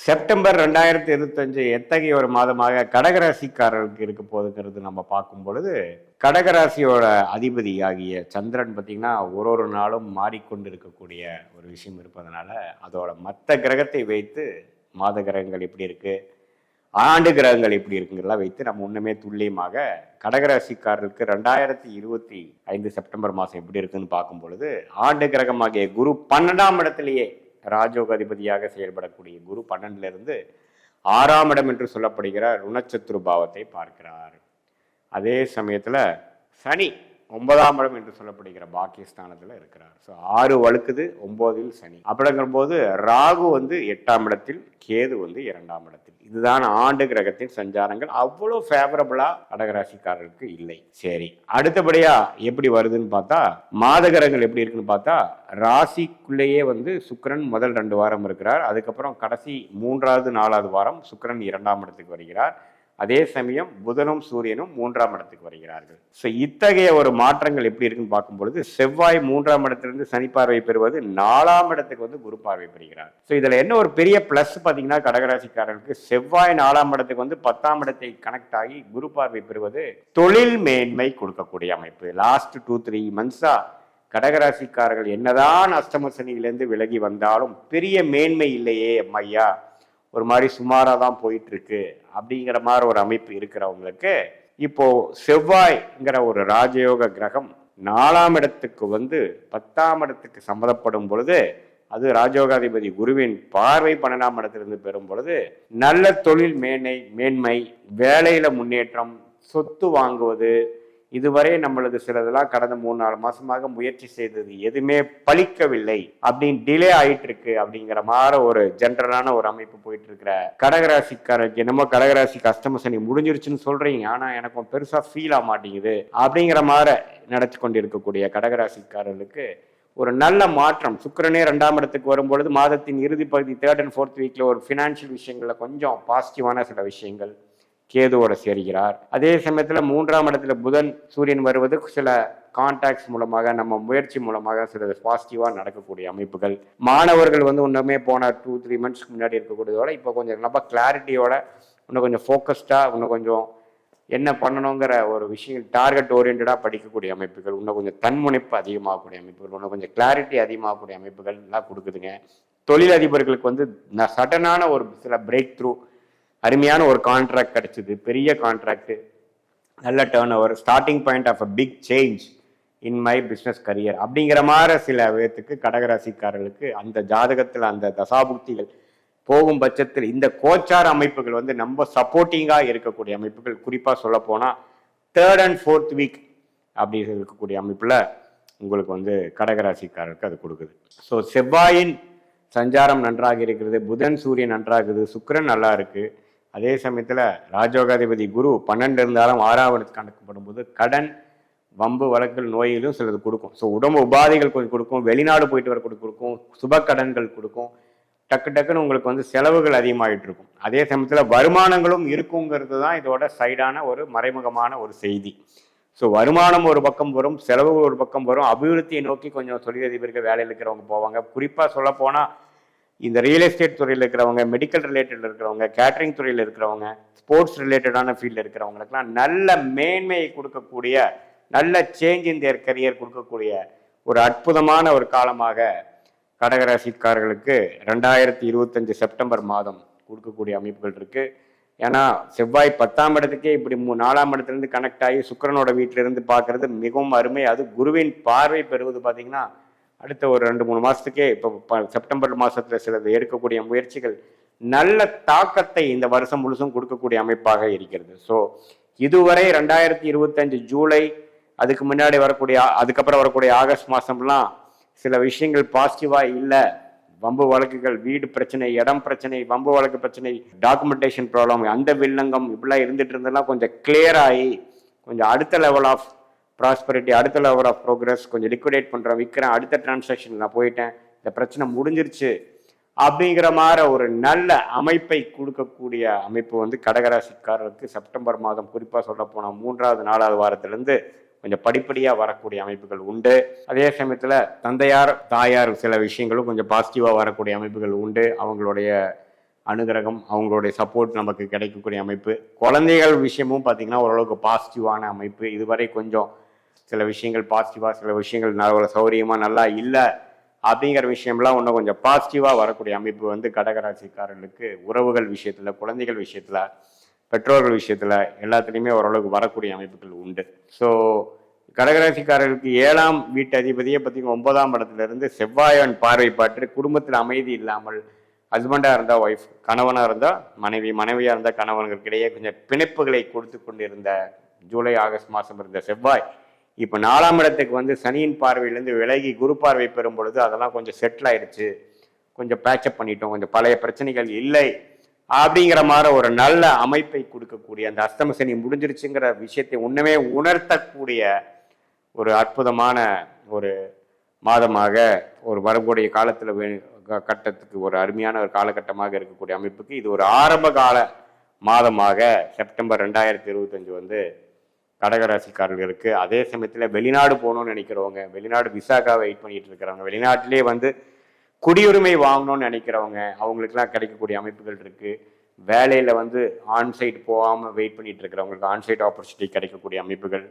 September ரெண்டாயிரத்தி இருபத்தஞ்சு எத்தகைய ஒரு மாதமாக கடகராசிக்காரர்களுக்கு இருக்க போகுதுங்கிறது நம்ம பார்க்கும் பொழுது கடகராசியோட அதிபதி ஆகிய சந்திரன் பார்த்திங்கன்னா ஒரு ஒரு நாளும் மாறிக்கொண்டு இருக்கக்கூடிய ஒரு விஷயம் இருப்பதனால அதோட மற்ற கிரகத்தை வைத்து மாத கிரகங்கள் எப்படி இருக்குது ஆண்டு கிரகங்கள் எப்படி இருக்குங்கிறலாம் வைத்து நம்ம ஒன்றுமே துல்லியமாக கடகராசிக்காரர்களுக்கு ரெண்டாயிரத்தி இருபத்தி ஐந்து செப்டம்பர் மாதம் எப்படி இருக்குன்னு பார்க்கும் பொழுது ஆண்டு கிரகமாகிய குரு பன்னெண்டாம் இடத்துலையே ராஜோக அதிபதியாக செயல்படக்கூடிய குரு பன்னெண்டுலேருந்து ஆறாம் இடம் என்று சொல்லப்படுகிற ருணச்சத்துரு பாவத்தை பார்க்கிறார். அதே சமயத்தில் சனி ஒன்பதாம் இடம் என்று சொல்லப்படுகிற பாக்கியஸ்தானத்தில் இருக்கிறார். ஸோ ஆறு வழுக்குது ஒம்போதில் சனி. அப்படிங்கிற போது ராகு வந்து எட்டாம் இடத்தில் கேது வந்து இரண்டாம் இடத்தில். இதுதான் ஆண்டு கிரகத்தின் சஞ்சாரங்கள். அவ்வளோ ஃபேவரபிளாக கடகராசிக்காரருக்கு இல்லை. சரி அடுத்தபடியாக எப்படி வருதுன்னு பார்த்தா மாத கிரகங்கள் எப்படி இருக்குன்னு பார்த்தா ராசிக்குள்ளேயே வந்து சுக்கரன் முதல் ரெண்டு வாரம் இருக்கிறார். அதுக்கப்புறம் கடைசி மூன்றாவது நாலாவது வாரம் சுக்கரன் இரண்டாம் இடத்துக்கு வருகிறார். அதே சமயம் புதனும் சூரியனும் மூன்றாம் இடத்துக்கு வருகிறார்கள். ஸோ இத்தகைய ஒரு மாற்றங்கள் எப்படி இருக்குன்னு பார்க்கும்பொழுது செவ்வாய் மூன்றாம் இடத்திலிருந்து சனி பார்வை பெறுவது நாலாம் இடத்துக்கு வந்து குரு பார்வை பெறுகிறார். ஸோ இதில் என்ன ஒரு பெரிய ப்ளஸ் பார்த்தீங்கன்னா கடகராசிக்காரர்களுக்கு செவ்வாய் நாலாம் இடத்துக்கு வந்து பத்தாம் இடத்தை கனெக்ட் ஆகி குரு பார்வை பெறுவது தொழில் மேன்மை கொடுக்கக்கூடிய அமைப்பு. லாஸ்ட் டூ த்ரீ மந்த்ஸா கடகராசிக்காரர்கள் என்னதான் அஷ்டம சனியிலேருந்து விலகி வந்தாலும் பெரிய மேன்மை இல்லையே ஐயா ஒரு மாதிரி சுமாராக தான் போயிட்டு இருக்கு அப்படிங்கிற மாதிரி ஒரு அமைப்பு இருக்கிறவங்களுக்கு இப்போ செவ்வாய்ங்கிற ஒரு ராஜயோக கிரகம் நாலாம் இடத்துக்கு வந்து பத்தாம் இடத்துக்கு சம்மதப்படும் பொழுது அது ராஜயோகாதிபதி குருவின் பார்வை பன்னெண்டாம் இடத்திலிருந்து பெறும் பொழுது நல்ல தொழில் மேன்மை மேன்மை வேலையில முன்னேற்றம் சொத்து வாங்குவது இதுவரை நம்மளது சிலதெல்லாம் கடந்த மூணு நாலு மாசமாக முயற்சி செய்தது எதுவுமே பலிக்கவில்லை அப்படின்னு டிலே ஆயிட்டு இருக்கு அப்படிங்கிற மாதிரி ஒரு ஜென்ரலான ஒரு அமைப்பு போயிட்டு இருக்கிற கடகராசிக்காரருக்கு என்னமோ கடகராசி கஷ்டம சனி முடிஞ்சிருச்சுன்னு சொல்றீங்க. ஆனா எனக்கும் பெருசா ஃபீல் ஆக மாட்டேங்குது அப்படிங்கிற மாதிரி நடத்தி கொண்டு இருக்கக்கூடிய கடகராசிக்காரர்களுக்கு ஒரு நல்ல மாற்றம். சுக்கிரனே ரெண்டாம் இடத்துக்கு வரும்பொழுது மாதத்தின் இறுதி பகுதி தேர்ட் அண்ட் ஃபோர்த் வீக்கில் ஒரு ஃபினான்ஷியல் விஷயங்களில் கொஞ்சம் பாசிட்டிவான சில விஷயங்கள். கேதுவோட சேர்கிறார். அதே சமயத்தில் மூன்றாம் இடத்துல புதன் சூரியன் வருவது சில கான்டாக்ட்ஸ் மூலமாக நம்ம முயற்சி மூலமாக சில பாசிட்டிவாக நடக்கக்கூடிய அமைப்புகள். மாணவர்கள் வந்து ஒன்றுமே போன டூ த்ரீ மந்த்ஸ்க்கு முன்னாடி இருக்கக்கூடியதோட இப்போ கொஞ்சம் ரொம்ப கிளாரிட்டியோட இன்னும் கொஞ்சம் ஃபோக்கஸ்டாக இன்னும் கொஞ்சம் என்ன பண்ணணுங்கிற ஒரு விஷயம் டார்கெட் ஓரியன்டாக படிக்கக்கூடிய அமைப்புகள் இன்னும் கொஞ்சம் தன்முனைப்பு அதிகமாகக்கூடிய அமைப்புகள் இன்னும் கொஞ்சம் கிளாரிட்டி அதிகமாகக்கூடிய அமைப்புகள் எல்லாம் கொடுக்குதுங்க தொழில் அதிபர்களுக்கு வந்து சடனான ஒரு சில பிரேக் த்ரூ அருமையான ஒரு கான்ட்ராக்ட் கிடைச்சிது பெரிய கான்ட்ராக்டு நல்ல turn over starting point of a big change in my business career அப்படிங்கிற மாதிரி சில விதத்துக்கு கடகராசிக்காரர்களுக்கு அந்த ஜாதகத்தில் அந்த தசாபுக்திகள் போகும் பட்சத்தில் இந்த கோச்சார அமைப்புகள் வந்து நம்ம சப்போர்ட்டிங்காக இருக்கக்கூடிய அமைப்புகள். குறிப்பாக சொல்ல போனால் தேர்ட் அண்ட் ஃபோர்த் வீக் அப்படி இருக்கக்கூடிய அமைப்பில் உங்களுக்கு வந்து கடகராசிக்காரருக்கு அது கொடுக்குது. ஸோ செவ்வாயின் சஞ்சாரம் நன்றாக இருக்கிறது புதன் சூரியன் நன்றாக இருக்குது நல்லா இருக்குது அதே சமயத்தில் ராஜோகாதிபதி குரு பன்னெண்டு இருந்தாலும் ஆறாவது கணக்கப்படும் போது கடன் வம்பு வழக்கல் நோயிலும் சிலது கொடுக்கும். ஸோ உடம்பு உபாதைகள் கொஞ்சம் கொடுக்கும். வெளிநாடு போயிட்டு வர கொடுக்கும். சுப கடன்கள் கொடுக்கும். டக்கு டக்குன்னு உங்களுக்கு வந்து செலவுகள் அதிகமாகிட்டு இருக்கும். அதே சமயத்தில் வருமானங்களும் இருக்குங்கிறது தான் இதோட சைடான ஒரு மறைமுகமான ஒரு செய்தி. ஸோ வருமானம் ஒரு பக்கம் வரும் செலவுகள் ஒரு பக்கம் வரும். அபிவிருத்தியை நோக்கி கொஞ்சம் தொழிலதிபர்கள் வேலையில் இருக்கிறவங்க போவாங்க. குறிப்பாக சொல்லப்போனால் இந்த ரியல் எஸ்டேட் துறையில் இருக்கிறவங்க மெடிக்கல் ரிலேட்டடில் இருக்கிறவங்க கேட்டரிங் துறையில் இருக்கிறவங்க ஸ்போர்ட்ஸ் ரிலேட்டடான ஃபீல்டில் இருக்கிறவங்களுக்குலாம் நல்ல மேன்மையை கொடுக்கக்கூடிய நல்ல சேஞ்ச் இன் தேர் கரியர் கொடுக்கக்கூடிய ஒரு அற்புதமான ஒரு காலமாக கடகராசிக்காரர்களுக்கு ரெண்டாயிரத்தி இருபத்தஞ்சு செப்டம்பர் மாதம் கொடுக்கக்கூடிய அமைப்புகள் இருக்கு. ஏன்னா செவ்வாய் பத்தாம் இடத்துக்கே இப்படி மூ நாலாம் இடத்துலேருந்து கனெக்ட் ஆகி சுக்கரனோட வீட்டிலிருந்து பார்க்கறது மிகவும் அருமை. அது குருவின் பார்வை பெறுவது பார்த்தீங்கன்னா அடுத்த ஒரு ரெண்டு மூணு மாதத்துக்கே இப்போ செப்டம்பர் மாதத்தில் சிலது எடுக்கக்கூடிய முயற்சிகள் நல்ல தாக்கத்தை இந்த வருஷம் முழுசும் கொடுக்கக்கூடிய அமைப்பாக இருக்கிறது. ஸோ இதுவரை ரெண்டாயிரத்தி இருபத்தஞ்சு ஜூலை அதுக்கு முன்னாடி வரக்கூடிய அதுக்கப்புறம் வரக்கூடிய ஆகஸ்ட் மாதம்லாம் சில விஷயங்கள் பாசிட்டிவாக இல்லை. வம்பு வழக்குகள் வீடு பிரச்சனை இடம் பிரச்சனை வம்பு வழக்கு பிரச்சனை டாக்குமெண்டேஷன் ப்ராப்ளம் அந்த வில்லங்கம் இப்படிலாம் இருந்துட்டு இருந்தெல்லாம் கொஞ்சம் கிளியர் ஆகி கொஞ்சம் அடுத்த லெவல் ஆஃப் ப்ராஸ்பரிட்டி அடுத்த லெவல் ஆஃப் ப்ரோக்ரஸ் கொஞ்சம் லிக்விடேட் பண்ணுறேன் விற்கிறேன் அடுத்த டிரான்சாக்ஷன் நான் போயிட்டேன். இந்த பிரச்சனை முடிஞ்சிருச்சு. அப்படிங்கிற மாதிரி ஒரு நல்ல அமைப்பை கொடுக்கக்கூடிய அமைப்பு வந்து கடகராசிக்காரருக்கு செப்டம்பர் மாதம் குறிப்பாக சொல்ல போனால் மூன்றாவது நாலாவது வாரத்திலேருந்து கொஞ்சம் படிப்படியாக வரக்கூடிய அமைப்புகள் உண்டு. அதே சமயத்தில் தந்தையார் தாயார் சில விஷயங்களும் கொஞ்சம் பாசிட்டிவாக வரக்கூடிய அமைப்புகள் உண்டு. அவங்களுடைய அனுகிரகம் அவங்களுடைய சப்போர்ட் நமக்கு கிடைக்கக்கூடிய அமைப்பு. குழந்தைகள் விஷயமும் பார்த்தீங்கன்னா ஓரளவுக்கு பாசிட்டிவான அமைப்பு. இதுவரை கொஞ்சம் சில விஷயங்கள் பாசிட்டிவாக சில விஷயங்கள் நல்ல சௌரியமாக நல்லா இல்லை அப்படிங்கிற விஷயம்லாம் இன்னும் கொஞ்சம் பாசிட்டிவாக வரக்கூடிய அமைப்பு வந்து கடகராசிக்காரர்களுக்கு உறவுகள் விஷயத்தில் குழந்தைகள் விஷயத்தில் பெற்றோர்கள் விஷயத்தில் எல்லாத்துலேயுமே ஓரளவுக்கு வரக்கூடிய அமைப்புகள் உண்டு. ஸோ கடகராசிக்காரர்களுக்கு ஏழாம் வீட்டு அதிபதியை பார்த்தீங்கன்னா ஒன்பதாம் இடத்துலேருந்து செவ்வாயன் பார்வை பாட்டு குடும்பத்தில் அமைதி இல்லாமல் ஹஸ்பண்டாக இருந்தால் ஒய்ஃப் கணவனாக இருந்தால் மனைவி மனைவியாக இருந்தால் கணவன்களுக்கிடையே கொஞ்சம் பிணைப்புகளை கொடுத்து கொண்டு இருந்த ஜூலை ஆகஸ்ட் மாதம் இருந்த செவ்வாய் இப்போ நாலாம் இடத்துக்கு வந்து சனியின் பார்வையிலேருந்து விலகி குரு பார்வை பெறும் பொழுது அதெல்லாம் கொஞ்சம் செட்டில் ஆயிடுச்சு கொஞ்சம் பேச்சப் பண்ணிட்டோம். கொஞ்சம் பழைய பிரச்சனைகள் இல்லை. அப்படிங்கிற மாதிரி ஒரு நல்ல அமைப்பை கொடுக்கக்கூடிய அந்த அஸ்தம சனி முடிஞ்சிருச்சுங்கிற விஷயத்தை ஒன்றுமே உணர்த்தக்கூடிய ஒரு அற்புதமான ஒரு மாதமாக ஒரு வரக்கூடிய காலத்தில் க- கட்டத்துக்கு ஒரு அருமையான ஒரு காலகட்டமாக இருக்கக்கூடிய அமைப்புக்கு இது ஒரு ஆரம்ப கால மாதமாக செப்டம்பர் ரெண்டாயிரத்தி இருபத்தஞ்சு வந்து கடகராசிக்காரர்களுக்கு அதே சமயத்தில் வெளிநாடு போகணும்னு நினைக்கிறவங்க வெளிநாடு விசாக்காக வெயிட் பண்ணிட்டு இருக்கிறவங்க வெளிநாட்டிலே வந்து குடியுரிமை வாங்கணும்னு நினைக்கிறவங்க அவங்களுக்குலாம் கிடைக்கக்கூடிய அமைப்புகள் இருக்கு. வேலையில் வந்து ஆன்சைட் போகாமல் வெயிட் பண்ணிட்டு இருக்கிறவங்களுக்கு ஆன்சைட் ஆப்பர்ச்சுனிட்டி கிடைக்கக்கூடிய அமைப்புகள்.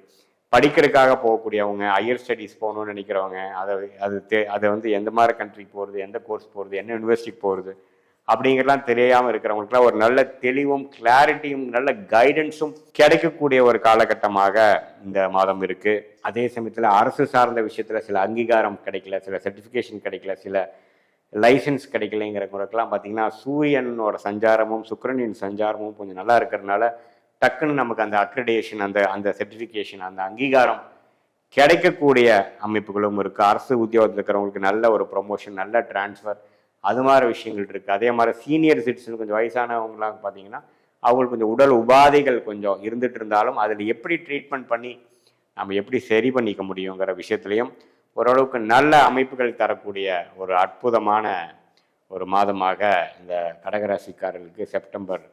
படிக்கிறதுக்காக போகக்கூடியவங்க ஹையர் ஸ்டடீஸ் போகணும்னு நினைக்கிறவங்க அதை அது தே அதை வந்து எந்த மாதிரி கண்ட்ரிக்கு போகிறது எந்த கோர்ஸ் போகிறது என்ன யூனிவர்சிட்டிக்கு போகிறது அப்படிங்கிறலாம் தெரியாமல் இருக்கிறவங்களுக்குலாம் ஒரு நல்ல தெளிவும் கிளாரிட்டியும் நல்ல கைடன்ஸும் கிடைக்கக்கூடிய ஒரு காலகட்டமாக இந்த மாதம் இருக்கு. அதே சமயத்தில் அரசு சார்ந்த விஷயத்தில் சில அங்கீகாரம் கிடைக்கல சில சர்டிஃபிகேஷன் கிடைக்கல சில லைசன்ஸ் கிடைக்கலைங்கிறவங்களுக்கெல்லாம் பார்த்தீங்கன்னா சூரியனோட சஞ்சாரமும் சுக்கரனின் சஞ்சாரமும் கொஞ்சம் நல்லா இருக்கிறதுனால டக்குன்னு நமக்கு அந்த அக்ரிடேஷன் அந்த அந்த சர்டிஃபிகேஷன் அந்த அங்கீகாரம் கிடைக்கக்கூடிய அமைப்புகளும் இருக்குது அரசு உத்தியோகத்தில் இருக்கிறவங்களுக்கு நல்ல ஒரு ப்ரொமோஷன் நல்ல டிரான்ஸ்ஃபர் அது மாதிரி விஷயங்கள் இருக்குது அதே மாதிரி சீனியர் சிட்டிசன் கொஞ்சம் வயசானவங்களாம் பார்த்தீங்கன்னா அவங்களுக்கு கொஞ்சம் உடல் உபாதைகள் கொஞ்சம் இருந்துட்டு இருந்தாலும் அதில் எப்படி ட்ரீட்மெண்ட் பண்ணி நம்ம எப்படி சரி பண்ணிக்க முடியுங்கிற விஷயத்துலையும் ஓரளவுக்கு நல்ல அமைப்புகள் தரக்கூடிய ஒரு அற்புதமான ஒரு மாதமாக இந்த கடகராசிக்காரர்களுக்கு செப்டம்பர்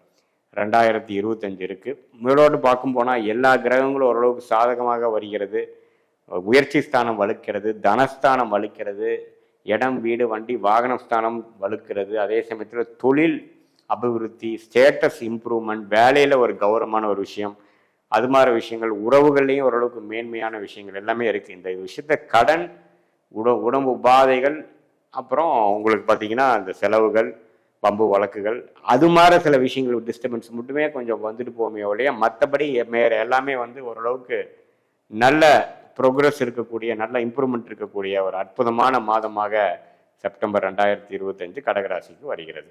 ரெண்டாயிரத்தி இருபத்தஞ்சு இருக்குது மேலோடு பார்க்கும் போனால் எல்லா கிரகங்களும் ஓரளவுக்கு சாதகமாக வருகிறது. உயர்ச்சி ஸ்தானம் வலுக்கிறது தனஸ்தானம் வலுக்கிறது இடம் வீடு வண்டி வாகன ஸ்தானம் வலுக்கிறது. அதே சமயத்தில் தொழில் அபிவிருத்தி ஸ்டேட்டஸ் இம்ப்ரூவ்மெண்ட் வேலையில் ஒரு கௌரவமான ஒரு விஷயம். அது மாதிரி விஷயங்கள் உறவுகள்லேயும் ஓரளவுக்கு மேன்மையான விஷயங்கள் எல்லாமே இருக்குது இந்த விஷயத்த கடன் உட உடம்பு உபாதைகள் அப்புறம் உங்களுக்கு பார்த்தீங்கன்னா அந்த செலவுகள் பம்பு வழக்குகள் அது மாதிரி சில விஷயங்கள் டிஸ்டர்பன்ஸ் மட்டுமே கொஞ்சம் வந்துட்டு போமே ஒழிய மற்றபடி மேற எல்லாமே வந்து ஓரளவுக்கு நல்ல ப்ரோக்ரஸ் இருக்கக்கூடிய நல்ல இம்ப்ரூவ்மெண்ட் இருக்கக்கூடிய ஒரு அற்புதமான மாதமாக செப்டம்பர் ரெண்டாயிரத்தி இருபத்தஞ்சு கடகராசிக்கு வருகிறது.